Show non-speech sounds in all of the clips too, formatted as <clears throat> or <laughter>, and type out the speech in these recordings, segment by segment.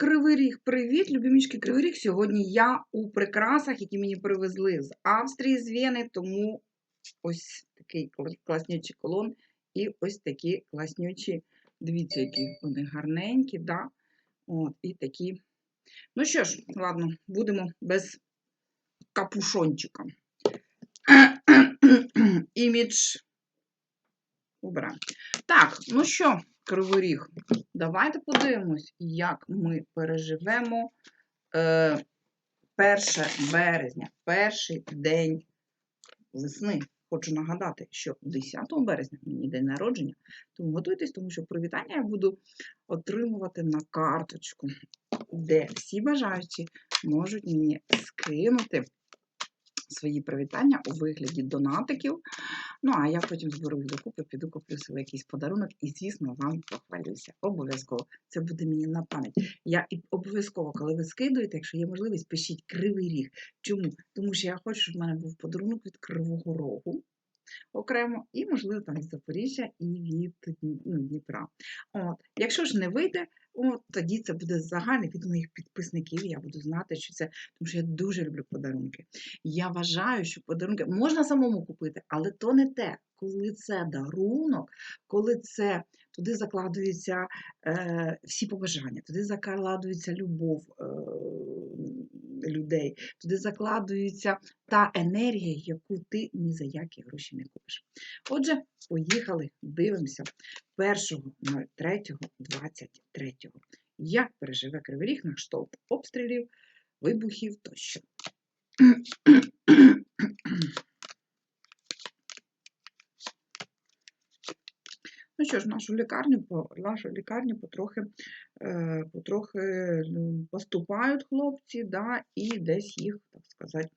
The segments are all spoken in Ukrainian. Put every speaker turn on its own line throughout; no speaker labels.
Кривий Ріг, привіт, любі мішки Кривий Ріг. Сьогодні я у прикрасах, які мені привезли з Австрії, з Вени, тому ось такий кла- класнючий колон і ось такі класнючі, дивіться, які вони гарненькі, да? От, і такі. Ну що ж, ладно, будемо без капушончика. <clears throat> Імідж убираємо. Так, ну що, Кривий Ріг, давайте подивимось, як ми переживемо е, 1 березня, перший день весни. Хочу нагадати, що 10 березня мені день народження, тому готуйтесь, тому що привітання я буду отримувати на карточку, де всі бажаючі можуть мені скинути свої привітання у вигляді донатиків. Ну, а я потім зберу їх докупи, піду куплю собі якийсь подарунок і, звісно, вам похвалюся. Обов'язково. Це буде мені на пам'ять. Я обов'язково, коли ви скидуєте, якщо є можливість, пишіть кривий ріг. Чому? Тому що я хочу, щоб в мене був подарунок від Кривого Рогу окремо, і, можливо, там з Запоріжжя і від ну, Дніпра. От. Якщо ж не вийде, от, тоді це буде загальний від моїх підписників. Я буду знати, що це, тому що я дуже люблю подарунки. Я вважаю, що подарунки можна самому купити, але то не те, коли це дарунок, коли це туди закладуються е, всі побажання, туди закладується любов е, людей, туди закладується та енергія, яку ти ні за які гроші не купиш. Отже, поїхали, дивимося 1.03.23. Як переживе Кривий Ріг на кшталт обстрілів, вибухів тощо. Ну що ж, нашу лікарню, нашу лікарню потрохи, е, потрохи ну, поступають хлопці, да, і десь їх, так сказати,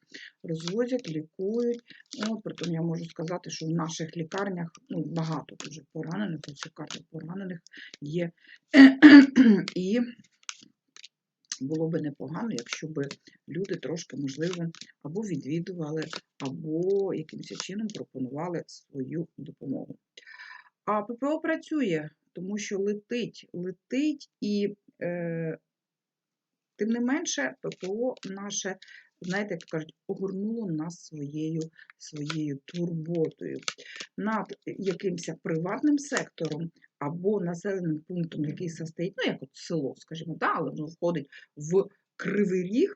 розвозять, лікують. От, притом я можу сказати, що в наших лікарнях ну, багато дуже поранених, ось лікарні поранених є. <clears throat> І було би непогано, якщо б люди трошки, можливо, або відвідували, або якимось чином пропонували свою допомогу. А ППО працює, тому що летить, летить і е, тим не менше ППО наше, знаєте, як кажуть, огорнуло нас своєю, своєю турботою. Над якимось приватним сектором або населеним пунктом, який состоїть, ну, як от село, скажімо, да, але воно входить в Кривий Ріг,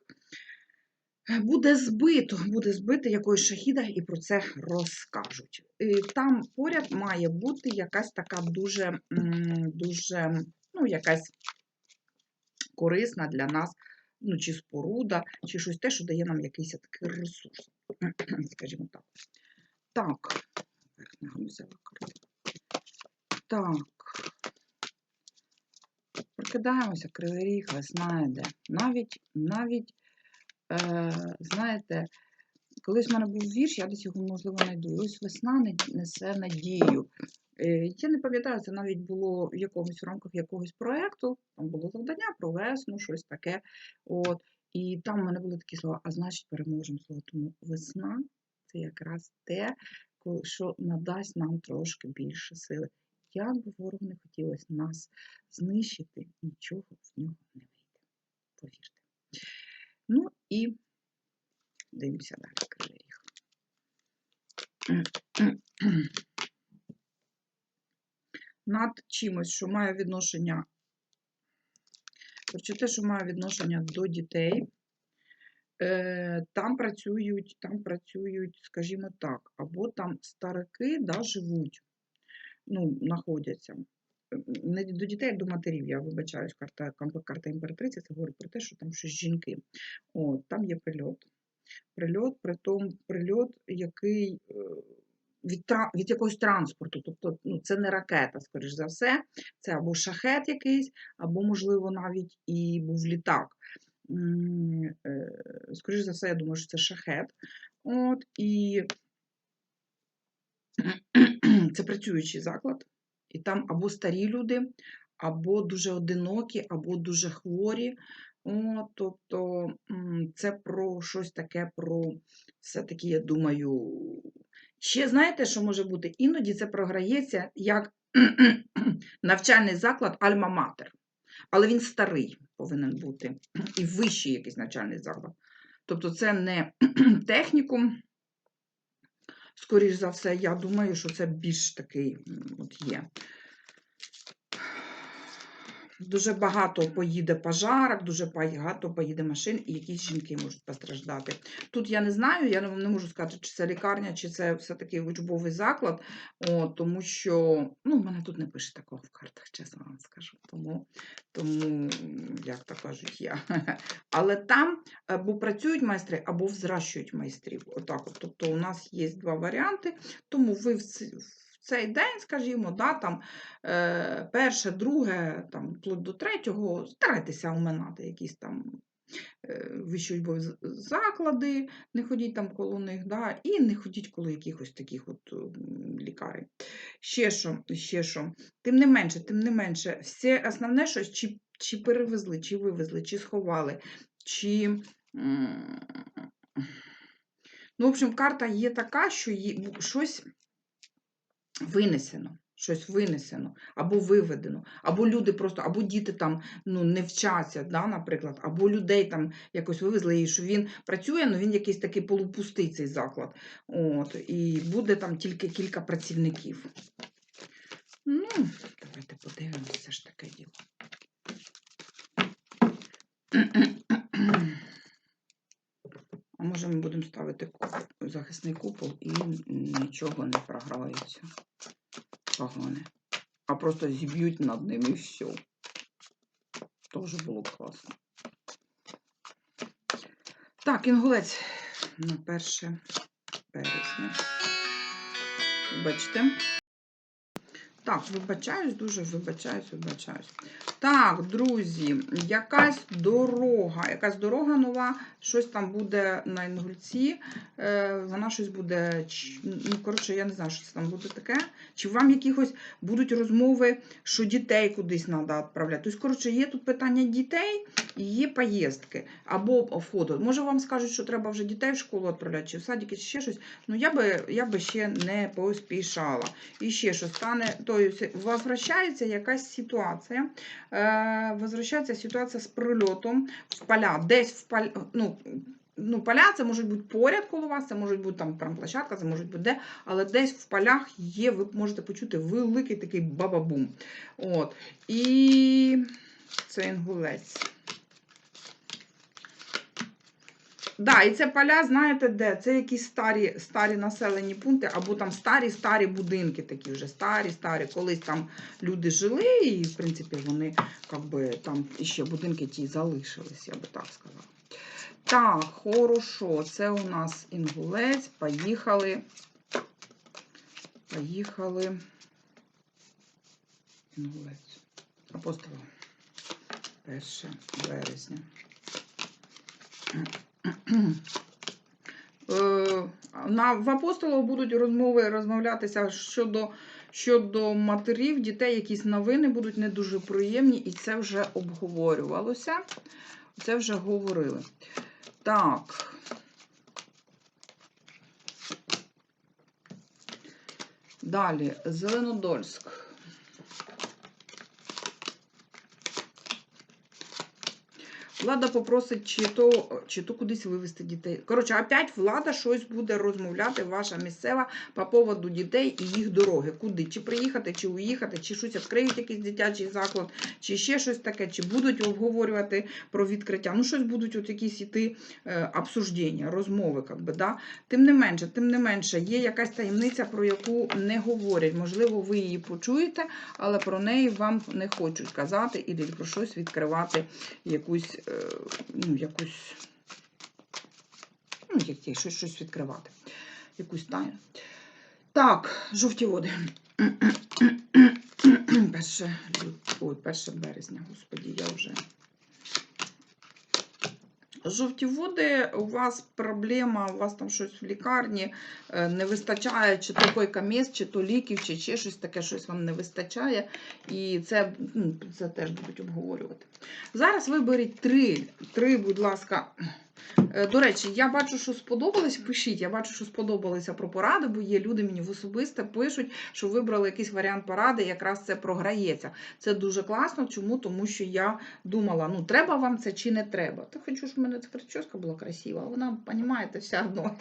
буде збито, буде збито якоюсь шахіда, і про це розкажуть. І там поряд має бути якась така дуже, дуже, ну, якась корисна для нас, ну, чи споруда, чи щось те, що дає нам якийсь такий ресурс, <clears throat> скажімо так. Так, взяла карту. Так. Прокидаємося, Кривий Ріг, весна йде. Навіть, навіть, е, знаєте, колись в мене був вірш, я десь його, можливо, знайду. Ось весна несе надію. Е, Я не пам'ятаю, це навіть було в якомусь в рамках якогось проєкту, там було завдання про весну, щось таке. От. І там в мене були такі слова, а значить переможемо слово. Тому весна це якраз те, що надасть нам трошки більше сили. Як би ворог не хотілося нас знищити, нічого в нього не вийде. Повірте. І дивимося далі Кривий Ріг. Над чимось, що має відношення, те, що має відношення до дітей, е, там працюють, там працюють, скажімо так, або там старики да, живуть, ну, знаходяться. Не до дітей, а до матерів. Я вибачаюсь, карта, карта імператриці, це говорить про те, що там щось жінки. От, там є прильот. Прильот, притом прильот, який е, від, від якогось транспорту. Тобто ну, це не ракета, скоріш за все, це або шахет якийсь, або, можливо, навіть і був літак. Е, Скоріш за все, я думаю, що це шахет. От, і <clears throat> це працюючий заклад, і там або старі люди, або дуже одинокі, або дуже хворі. От, тобто це про щось таке, про все-таки, я думаю, ще знаєте, що може бути? Іноді це програється як <clears throat> навчальний заклад Альма-Матер. Але він старий. повинен бути, і вищий якийсь навчальний заклад. Тобто це не <clears throat> технікум. Скоріш за все, я думаю, що це більш такий от є. Дуже багато поїде пожарок, дуже багато поїде машин, і якісь жінки можуть постраждати. Тут я не знаю, я не не можу сказати, чи це лікарня, чи це все-таки учбовий заклад, о, тому що ну, в мене тут не пише такого в картах, чесно вам скажу. Тому, тому як то кажуть, я. <laughs> Але там або працюють майстри, або взращують майстрів. Отак от. Тобто у нас є два варіанти, тому ви в цей день, скажімо, да, там, е, перше, друге, там, вплоть до третього, старайтеся оминати якісь там е, вищі заклади, не ходіть там коло них, да, і не ходіть коло якихось таких от лікарень. Ще що, ще що. Тим не менше, тим не менше, все основне щось, чи, чи перевезли, чи вивезли, чи сховали, чи. Ну, в общем, карта є така, що є, щось винесено. Щось винесено, або виведено, або люди просто, або діти там ну, не вчаться, да, наприклад, або людей там якось вивезли, і що він працює, але він якийсь такий полупустий цей заклад. От, і буде там тільки кілька працівників. Ну, давайте подивимося, все ж таке діло. Може ми будемо ставити захисний купол і нічого не програється. Погане. А просто зіб'ють над ним і все. Тоже було б класно. Так, інгулець на 1 березня. Вибачте. Так, вибачаюсь, дуже вибачаюсь, вибачаюсь. Так, друзі, якась дорога, якась дорога нова, щось там буде на інгульці, е, вона щось буде, ну, коротше, я не знаю, що це там буде таке. Чи вам якихось будуть розмови, що дітей кудись треба відправляти? Тобто, коротше, є тут питання дітей і є поїздки або фото. Може, вам скажуть, що треба вже дітей в школу відправляти, чи в садики, чи ще щось. Ну, я би, я би ще не поспішала. І ще що стане, то возвращається якась ситуація. Е, возвращається ситуація з прильотом в поля. Десь в поля, ну, ну, поля це можуть бути поряд коло вас, це може бути там площадка, це може бути де, але десь в полях є, ви можете почути великий такий бабабум. От. І це інгулець. Да, і це поля, знаєте де? Це якісь старі, старі населені пункти, або там старі-старі будинки, такі вже старі-старі. Колись там люди жили, і, в принципі, вони как би, там ще будинки ті залишились, я би так сказала. Так, хорошо, це у нас інгулець. Поїхали. Поїхали. Інгулець. Апостола. 1 березня. Е, в апостолах будуть розмови розмовлятися щодо, щодо матерів, дітей, якісь новини будуть не дуже приємні, і це вже обговорювалося. Це вже говорили. Так. Далі, Зеленодольськ. Влада попросить чи то, чи то кудись вивезти дітей. Коротше, опять влада щось буде розмовляти, ваша місцева, по поводу дітей і їх дороги. Куди? Чи приїхати, чи уїхати, чи щось відкриють якийсь дитячий заклад, чи ще щось таке, чи будуть обговорювати про відкриття. Ну, щось будуть от якісь іти е, обсуждення, розмови, как би, да? Тим не менше, тим не менше, є якась таємниця, про яку не говорять. Можливо, ви її почуєте, але про неї вам не хочуть казати і про щось відкривати якусь, е, ну, якусь, ну, як є, щось, щось відкривати, якусь тайну. Так, жовті води. <clears throat> Перше, ой, 1 березня, господі, я вже. Жовті води, у вас проблема, у вас там щось в лікарні е, не вистачає, чи то койка-місць, чи то ліків, чи ще щось таке, щось вам не вистачає. І це, ну, це теж будуть обговорювати. Зараз виберіть три, три, будь ласка, До речі, я бачу, що сподобалось. Пишіть, я бачу, що сподобалися про поради, бо є люди мені в особисте пишуть, що вибрали якийсь варіант поради, якраз це програється. Це дуже класно. Чому? Тому що я думала, ну треба вам це чи не треба. Та хочу, щоб в мене ця прическа була красива, а вона, розумієте, все одно.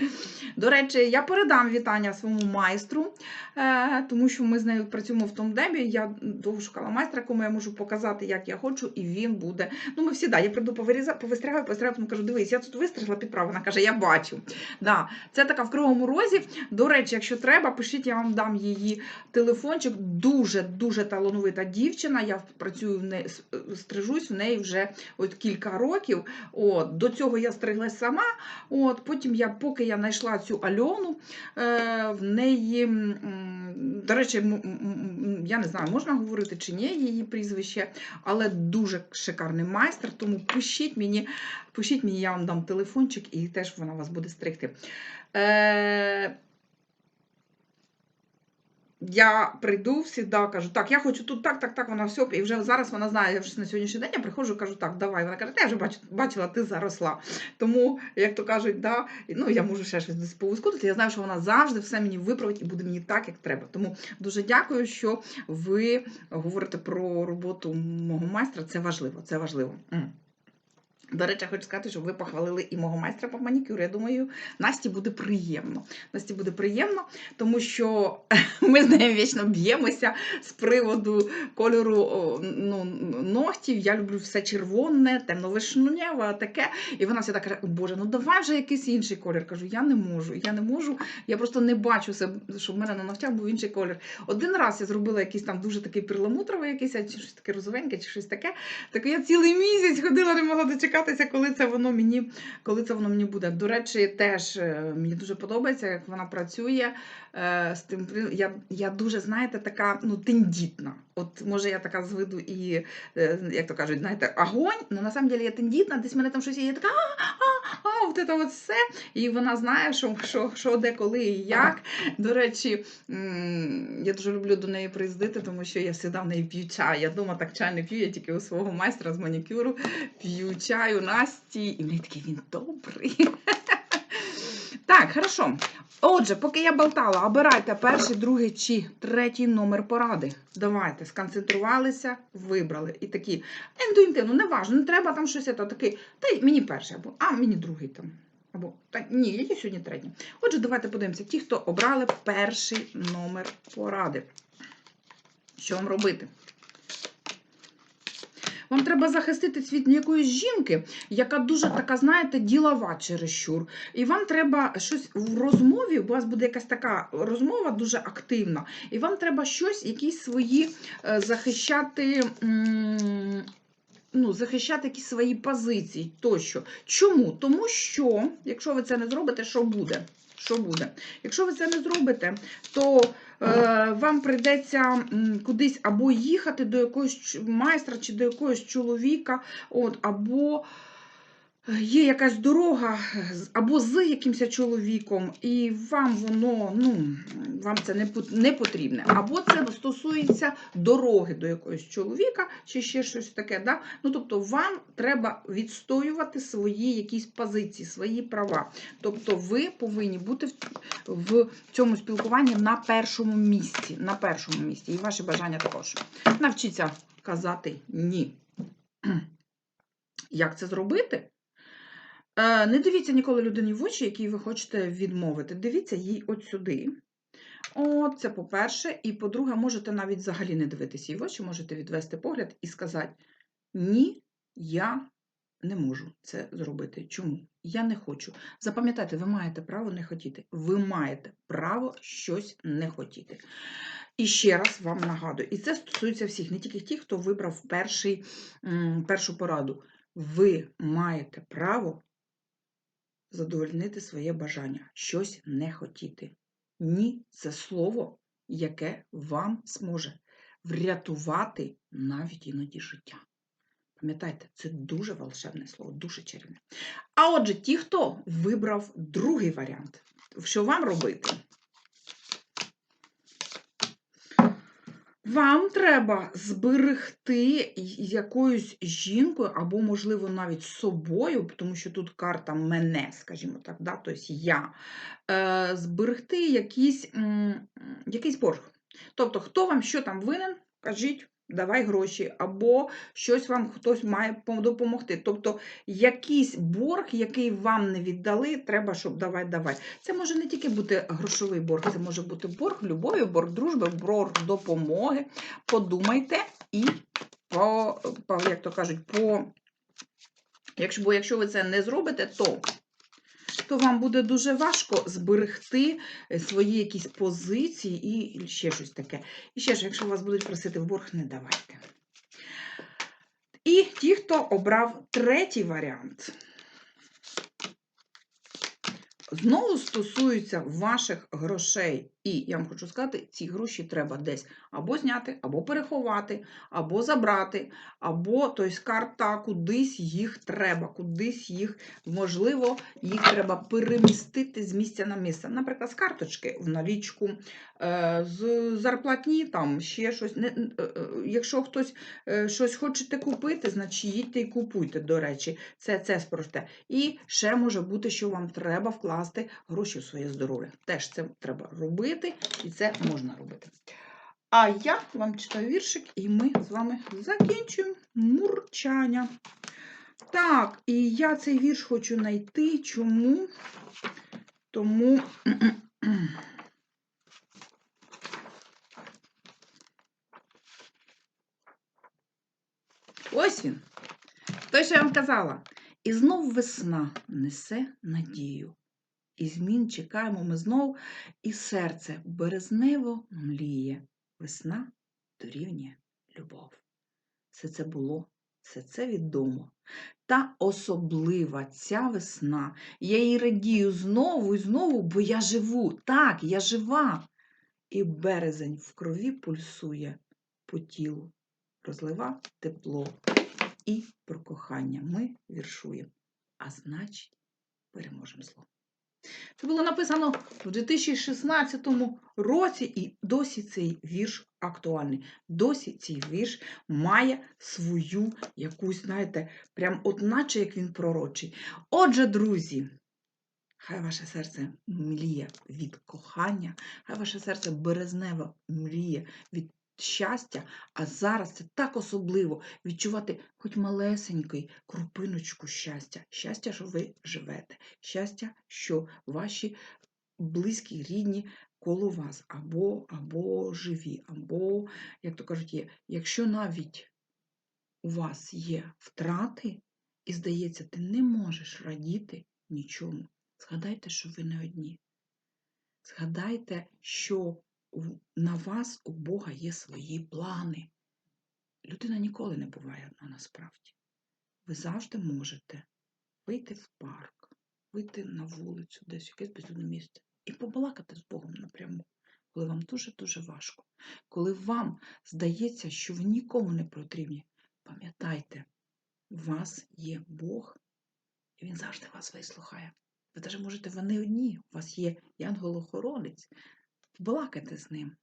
<laughs> До речі, я передам вітання своєму майстру, е, тому що ми з нею працюємо в тому дебі. Я довго шукала майстра, кому я можу показати, як я хочу, і він буде. Ну, ми всі, да, я прийду повистрягаю, повистрягаю, тому кажу, дивись, я тут вистригла підправу. Вона каже, я бачу. Да, це така в кривому розі. До речі, якщо треба, пишіть, я вам дам її телефончик. Дуже дуже талановита дівчина. Я працюю в неї, стрижусь в неї вже от кілька років. От, до цього я стриглась сама. От, потім я, поки я знайшла цю Альону, е, в неї, до речі, я не знаю, можна говорити чи ні її прізвище, але дуже шикарний майстер. Тому пишіть мені, пишіть мені, я вам дам телефончик і теж вона вас буде стригти. Е, я прийду завжди, кажу, так, я хочу тут так, так, так, вона все. І вже зараз вона знає, я вже на сьогоднішній день я приходжу, кажу, так, давай. Вона каже, я вже бачила, ти заросла. Тому, як то кажуть, да, ну, я можу ще щось повискутити. Я знаю, що вона завжди все мені виправить і буде мені так, як треба. Тому дуже дякую, що ви говорите про роботу мого майстра. Це важливо, це важливо. До речі, хочу сказати, що ви похвалили і мого майстра по манікюру. Я думаю, Насті буде приємно. Насті буде приємно, тому що <laughs> ми з нею вічно б'ємося з приводу кольору ну, ногтів. Я люблю все червоне, темно-вишневе, таке. І вона завжди каже: О, Боже, ну давай вже якийсь інший колір. Кажу, я не можу, я не можу. Я просто не бачу себе, щоб в мене на ногтях був інший колір. Один раз я зробила якийсь там дуже такий перламутровий, якийсь, чи щось таке розовеньке, чи щось таке. Так я цілий місяць ходила, не могла дочекатися, коли це воно мені, коли це воно мені буде. До речі, теж е, мені дуже подобається, як вона працює е, з тим. Я, я дуже, знаєте, така ну, тендітна. От може я така з виду і, е, як то кажуть, знаєте, огонь, але на самом деле я тендітна, десь мене там щось є, я така а, от це от все. І вона знає, що, що, що де, коли і як. До речі, я дуже люблю до неї приїздити, тому що я завжди в неї п'ю чай. Я вдома так чай не п'ю, я тільки у свого майстра з манікюру п'ю чай у Насті, і в неї такий він добрий. Так, хорошо. Отже, поки я болтала, обирайте перший, другий чи третій номер поради. Давайте, сконцентрувалися, вибрали. І такі інтуїтивно, не важно, не треба там щось, це такий, та мені перший, або а мені другий там. Або та ні, я сьогодні третій. Отже, давайте подивимося, ті, хто обрали перший номер поради. Що вам робити? Вам треба захистити від якоїсь жінки, яка дуже така, знаєте, ділова чересчур. І вам треба щось в розмові, у вас буде якась така розмова дуже активна, і вам треба щось, якісь свої е, захищати. Ну, захищати якісь свої позиції тощо. Чому? Тому що, якщо ви це не зробите, що буде? Що буде? Якщо ви це не зробите, то е, вам прийдеться кудись або їхати до якогось майстра чи до якогось чоловіка, от, або є якась дорога або з якимось чоловіком, і вам воно, ну, вам це не, не потрібне. Або це стосується дороги до якогось чоловіка, чи ще щось таке. Да? Ну, тобто, вам треба відстоювати свої якісь позиції, свої права. Тобто, ви повинні бути в, в цьому спілкуванні на першому місці. На першому місці. І ваші бажання також. Навчіться казати ні. Як це зробити? Е, Не дивіться ніколи людині в очі, якій ви хочете відмовити. Дивіться їй от сюди. От, це по-перше. І по-друге, можете навіть взагалі не дивитися їй в очі, можете відвести погляд і сказати: Ні, я не можу це зробити. Чому? Я не хочу. Запам'ятайте, ви маєте право не хотіти. Ви маєте право щось не хотіти. І ще раз вам нагадую, і це стосується всіх, не тільки тих, хто вибрав перший, першу пораду. Ви маєте право задовольнити своє бажання, щось не хотіти. Ні, це слово, яке вам зможе врятувати навіть іноді життя. Пам'ятайте, це дуже волшебне слово, дуже чарівне. А отже, ті, хто вибрав другий варіант, що вам робити? Вам треба зберегти якоюсь жінкою, або, можливо, навіть собою, тому що тут карта мене, скажімо так, да, тобто я, е, зберегти якийсь, якийсь борг. Тобто, хто вам що там винен, кажіть, давай гроші, або щось вам хтось має допомогти. Тобто, якийсь борг, який вам не віддали, треба, щоб давай, давай. Це може не тільки бути грошовий борг, це може бути борг любові, борг дружби, борг допомоги. Подумайте і по, як то кажуть, по. Якщо, бо якщо ви це не зробите, то, то вам буде дуже важко зберегти е, свої якісь позиції і ще щось таке. І ще ж, якщо вас будуть просити в борг, не давайте. І ті, хто обрав третій варіант. Знову стосується ваших грошей. І я вам хочу сказати, ці гроші треба десь або зняти, або переховати, або забрати, або тобто, карта, кудись їх треба, кудись їх, можливо, їх треба перемістити з місця на місце. Наприклад, з карточки в налічку, е, з зарплатні, там ще щось. Е, е, Якщо хтось щось хочете купити, значить їдьте і купуйте, до речі, це, це спросте. І ще може бути, що вам треба вкласти гроші в своє здоров'я. Теж це треба робити, і це можна робити. А я вам читаю віршик, і ми з вами закінчуємо мурчання. Так, і я цей вірш хочу знайти. Чому? Тому. <clears throat> Ось він. Той, що я вам казала. І знов весна несе надію. І змін чекаємо ми знов, і серце березнево мліє. Весна дорівнює любов. Все це було, все це відомо. Та особлива ця весна. Я їй радію знову і знову, бо я живу. Так, я жива. І березень в крові пульсує по тілу, розлива тепло. І про кохання ми віршуємо. А значить, переможемо зло. Це було написано в 2016 році, і досі цей вірш актуальний. Досі цей вірш має свою якусь, знаєте, прям от наче як він пророчий. Отже, друзі, хай ваше серце мліє від кохання, хай ваше серце березнево мріє від щастя, а зараз це так особливо відчувати хоч малесенький крупиночку щастя. Щастя, що ви живете, щастя, що ваші близькі, рідні коло вас, або, або живі, або, як то кажуть, є. Якщо навіть у вас є втрати, і здається, ти не можеш радіти нічому. Згадайте, що ви не одні. Згадайте, що на вас у Бога є свої плани. Людина ніколи не буває одна насправді. Ви завжди можете вийти в парк, вийти на вулицю, десь в якесь безлюдне місце і побалакати з Богом напряму, коли вам дуже-дуже важко. Коли вам здається, що ви нікому не потрібні, пам'ятайте, у вас є Бог, і Він завжди вас вислухає. Ви навіть можете, ви не одні, у вас є янгол-охоронець, балакайте з ним.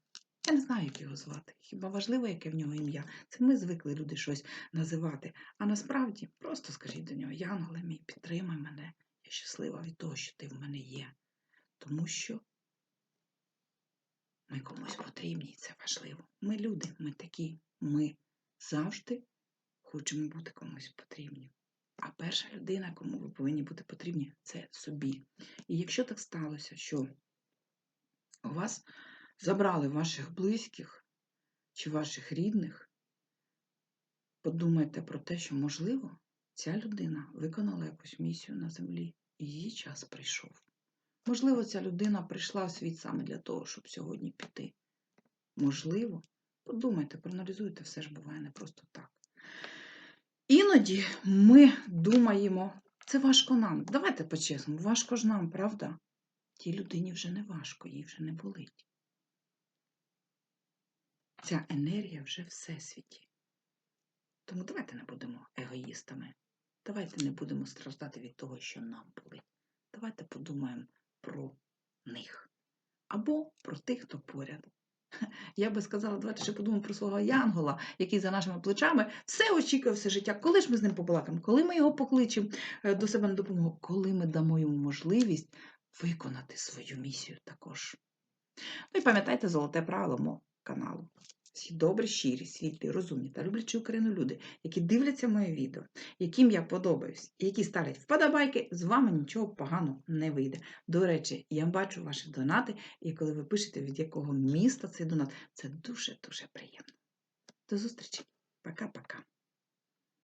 Я не знаю, як його звати. Хіба важливо, яке в нього ім'я? Це ми звикли люди щось називати. А насправді просто скажіть до нього, Янголе мій, підтримай мене. Я щаслива від того, що ти в мене є. Тому що ми комусь потрібні, і це важливо. Ми люди, ми такі, ми завжди хочемо бути комусь потрібні. А перша людина, кому ви повинні бути потрібні, це собі. І якщо так сталося, що у вас забрали ваших близьких чи ваших рідних, подумайте про те, що, можливо, ця людина виконала якусь місію на землі, і її час прийшов. Можливо, ця людина прийшла в світ саме для того, щоб сьогодні піти. Можливо, подумайте, проаналізуйте, все ж буває не просто так. Іноді ми думаємо, це важко нам. Давайте по-чесному, важко ж нам, правда? Тій людині вже не важко, їй вже не болить. Ця енергія вже в всесвіті. Тому давайте не будемо егоїстами. Давайте не будемо страждати від того, що нам болить. Давайте подумаємо про них. Або про тих, хто поряд. <laughs> Я би сказала, давайте ще подумаємо про свого Янгола, який за нашими плечами все очікує все життя. Коли ж ми з ним побалакаємо, коли ми його покличемо е, до себе на допомогу, коли ми дамо йому можливість виконати свою місію також. Ну і пам'ятайте золоте правило мого каналу. Всі добрі, щирі, світлі, розумні та люблячі Україну люди, які дивляться моє відео, яким я подобаюсь, і які ставлять вподобайки, з вами нічого поганого не вийде. До речі, я бачу ваші донати, і коли ви пишете, від якого міста цей донат, це дуже-дуже приємно. До зустрічі. Пока-пока.